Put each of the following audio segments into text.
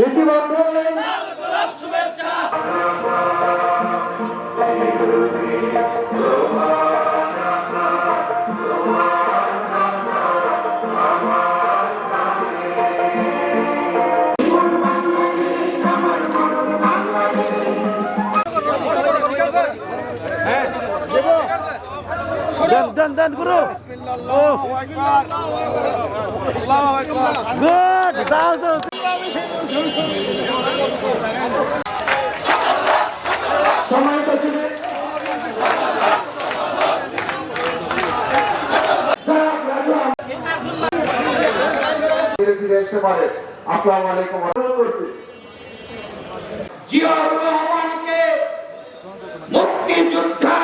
ইতিমধ্যে দেন দেন গুরু গুড দাও দাও ফিরে আসতে পারে আসসালামু আলাইকুম করছি জিয়াউর রহমানকে মুক্তিযোদ্ধা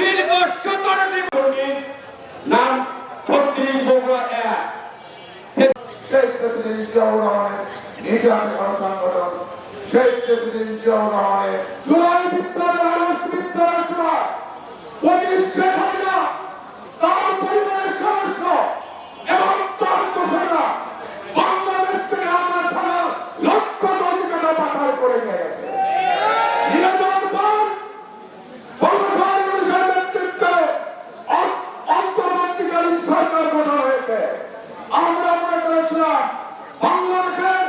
দীর্ঘ সতেরো নাম ছত্রিশ বগুড়া এক। সেই প্রেসিডেন্ট জিয়াউর রহমানের নির্যাতন করা সংগঠন। শেখ প্রেসিডেন্ট জিয়াউর রহমানের জুলাই বিপ্লবের আলোচ বিপ্লবের সময় বাংলাদেশের